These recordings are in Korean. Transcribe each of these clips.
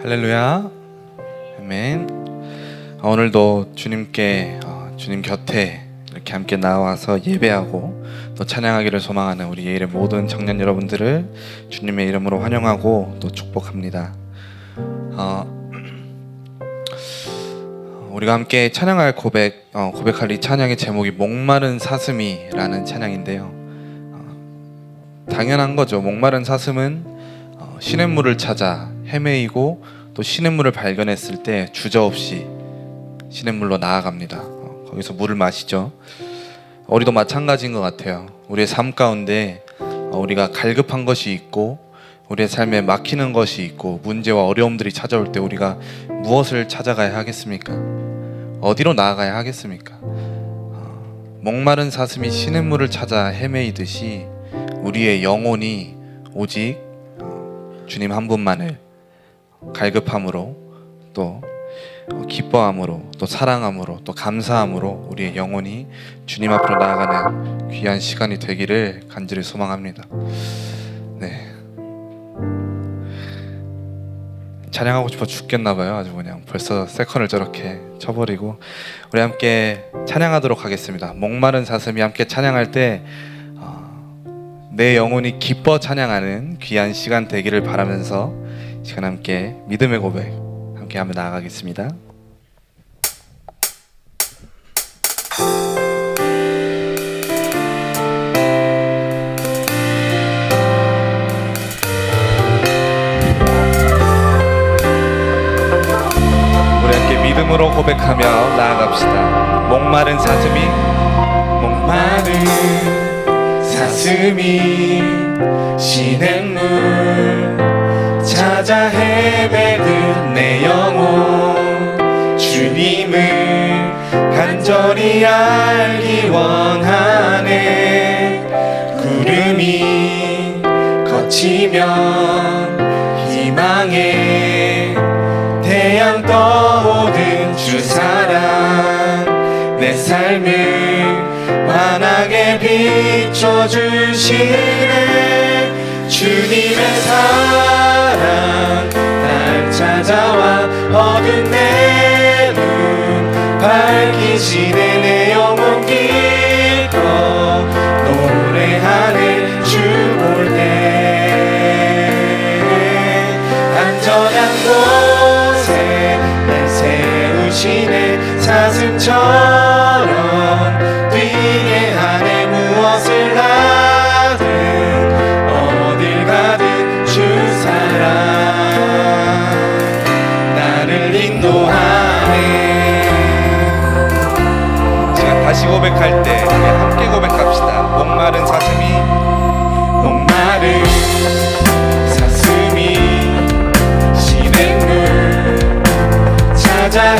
할렐루야. 아멘. 어, 오늘도 주님께 어, 주님 곁에 이렇게 함께 나와서 예배하고 또 찬양하기를 소망하는 우리 예일의 모든 청년 여러분들을 주님의 이름으로 환영하고 또 축복합니다. 어, 우리가 함께 찬양할 고백 어, 고백할 이 찬양의 제목이 목마른 사슴이라는 찬양인데요. 어, 당연한 거죠. 목마른 사슴은 어, 시냇물을 찾아 헤매이고 또 시냇물을 발견했을 때 주저없이 시냇물로 나아갑니다. 어, 거기서 물을 마시죠. 우리도 마찬가지인 것 같아요. 우리의 삶 가운데 어, 우리가 갈급한 것이 있고 우리의 삶에 막히는 것이 있고 문제와 어려움들이 찾아올 때 우리가 무엇을 찾아가야 하겠습니까? 어디로 나아가야 하겠습니까? 어, 목마른 사슴이 시냇물을 찾아 헤매이듯이 우리의 영혼이 오직 어, 주님 한 분만을 갈급함으로 또 어, 기뻐함으로 또 사랑함으로 또 감사함으로 우리의 영혼이 주님 앞으로 나아가는 귀한 시간이 되기를 간절히 소망합니다. 네. 찬양하고 싶어 죽겠나 봐요. 아주 그냥 벌써 세컨을 저렇게 쳐버리고 우리 함께 찬양하도록 하겠습니다. 목마른 사슴이 함께 찬양할 때 어, 내 영혼이 기뻐 찬양하는 귀한 시간 되기를 바라면서 이 시간 함께 믿음의 고백 함께 하며 나아가겠습니다. 믿음으로 고백하며 나아갑시다. 목마른 사슴이 목마른 사슴이 시냇물 찾아 헤매는 내 영혼. 주님을 간절히 알기 원하네. 구름이 거치면 희망의 태양 떠오른 주 사랑. 내 삶을 환하게 비춰주시네. 주님의 사랑 밝히 고백할 때 함께 고백합시다. 목마른 사슴이 목마른 사슴이 시냇물 찾아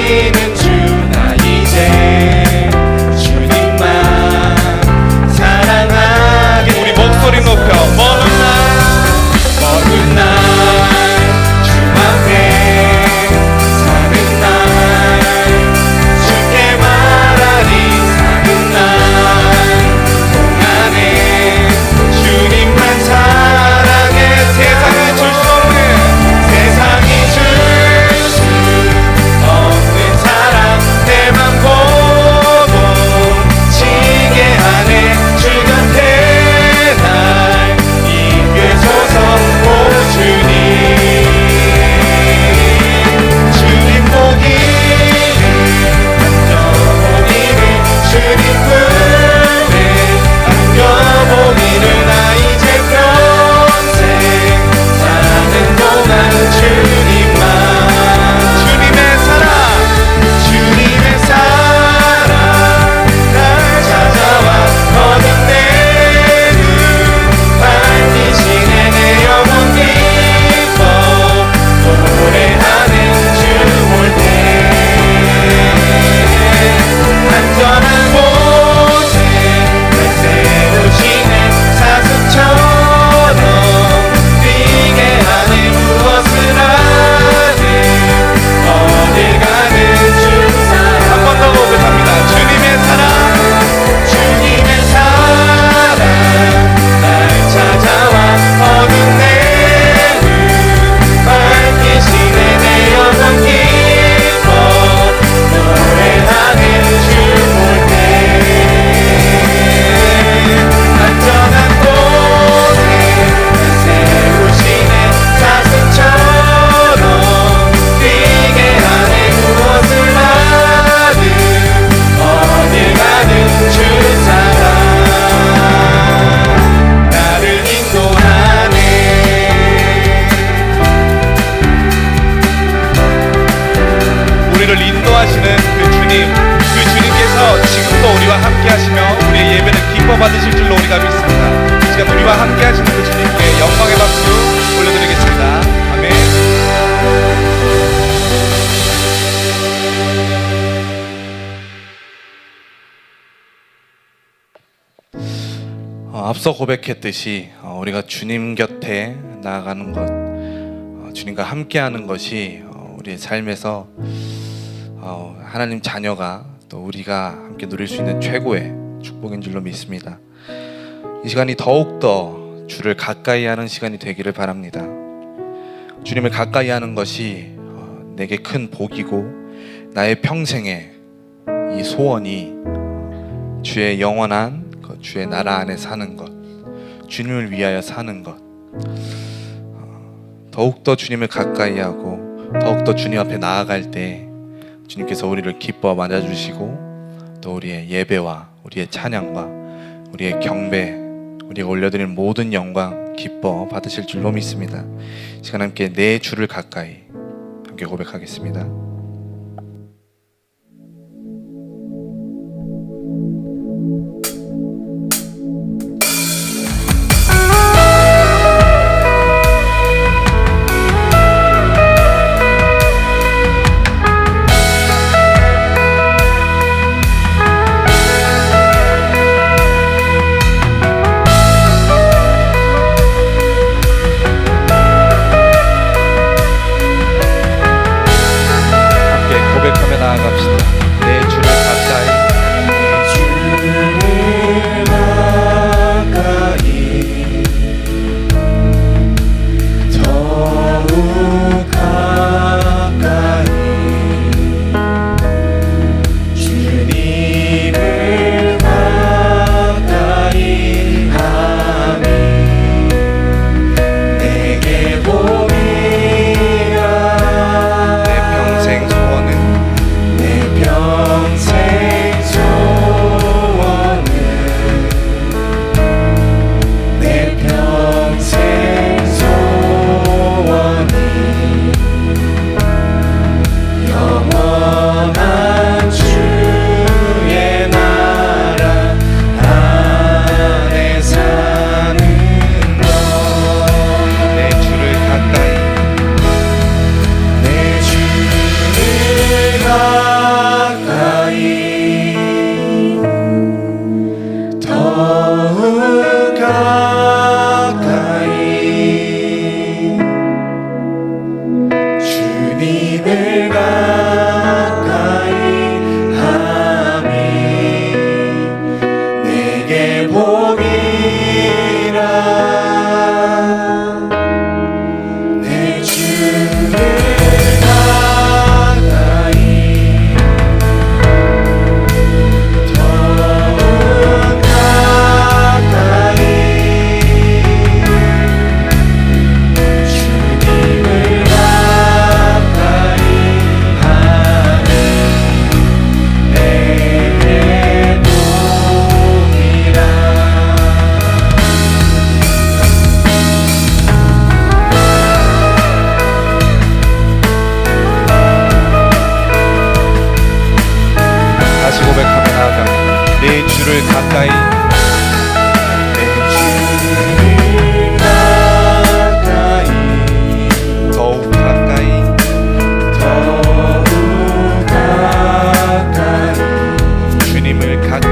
Amen. 앞서 고백했듯이 어, 우리가 주님 곁에 나아가는 것, 어, 주님과 함께하는 것이 어, 우리의 삶에서 어, 하나님 자녀가 또 우리가 함께 누릴 수 있는 최고의 축복인 줄로 믿습니다. 이 시간이 더욱 더 주를 가까이 하는 시간이 되기를 바랍니다. 주님을 가까이 하는 것이 어, 내게 큰 복이고 나의 평생의 이 소원이 주의 영원한 그 주의 나라 안에 사는 것, 주님을 위하여 사는 것, 어, 더욱더 주님을 가까이 하고 더욱더 주님 앞에 나아갈 때 주님께서 우리를 기뻐 맞아주시고 또 우리의 예배와 우리의 찬양과 우리의 경배, 우리가 올려드리는 모든 영광 기뻐 받으실 줄로 믿습니다. 이 시간 함께 내 주를 가까이 함께 고백하겠습니다. America.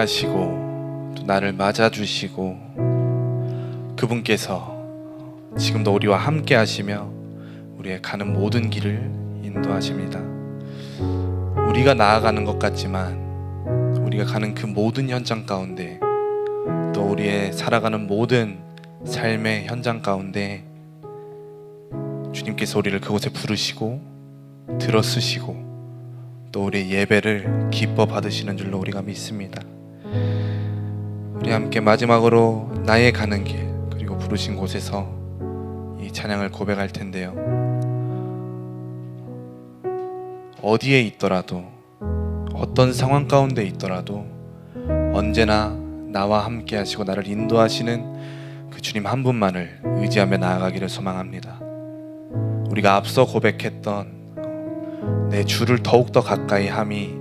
하시고 또 나를 맞아 주시고 그분께서 지금도 우리와 함께 하시며 우리의 가는 모든 길을 인도하십니다. 우리가 나아가는 것 같지만 우리가 가는 그 모든 현장 가운데 또 우리의 살아가는 모든 삶의 현장 가운데 주님께서 우리를 그곳에 부르시고 들어쓰시고 또 우리의 예배를 기뻐 받으시는 줄로 우리가 믿습니다. 우리 함께 마지막으로 나의 가는 길 그리고 부르신 곳에서 이 찬양을 고백할 텐데요. 어디에 있더라도 어떤 상황 가운데 있더라도 언제나 나와 함께 하시고 나를 인도하시는 그 주님 한 분만을 의지하며 나아가기를 소망합니다. 우리가 앞서 고백했던 내 주를 더욱더 가까이 함이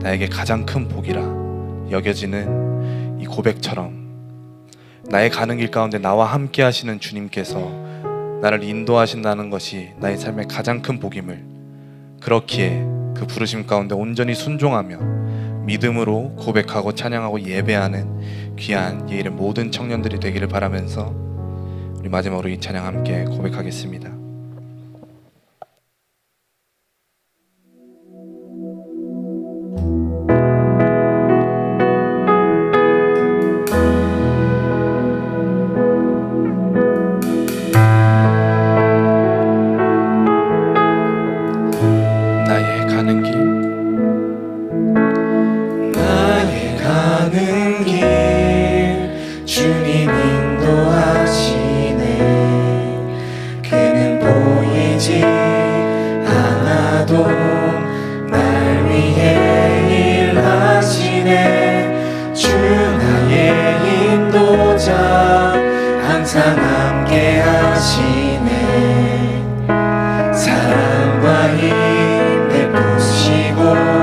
나에게 가장 큰 복이라 여겨지는 이 고백처럼 나의 가는 길 가운데 나와 함께 하시는 주님께서 나를 인도하신다는 것이 나의 삶의 가장 큰 복임을 그렇기에 그 부르심 가운데 온전히 순종하며 믿음으로 고백하고 찬양하고 예배하는 귀한 예일의 모든 청년들이 되기를 바라면서 우리 마지막으로 이 찬양 함께 고백하겠습니다. love.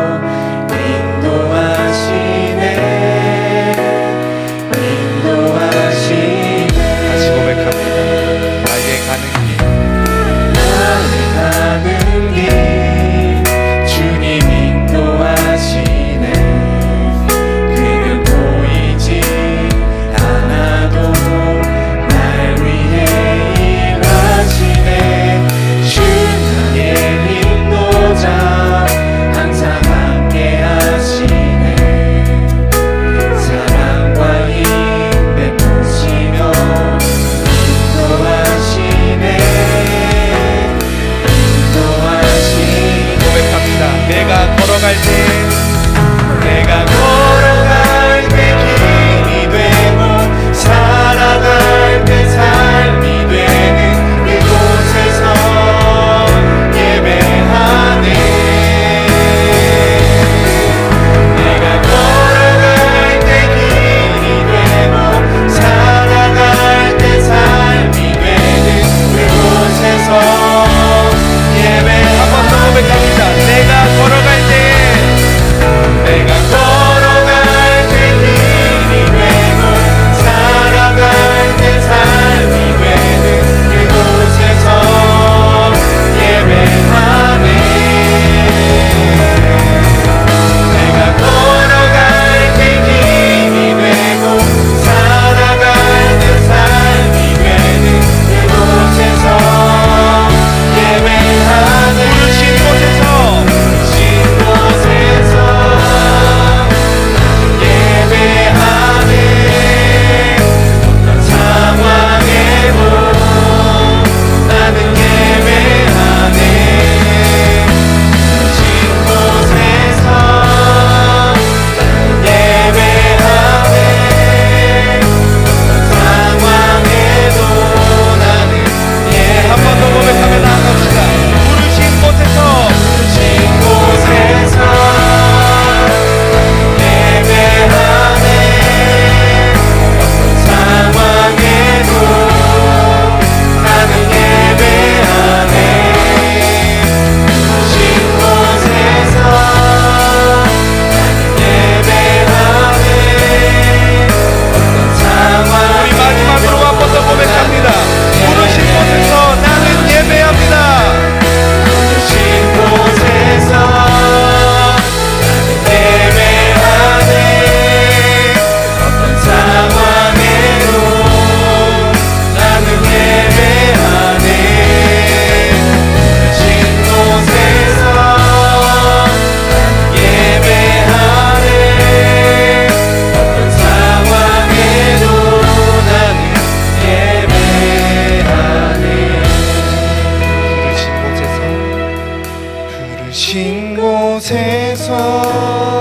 세상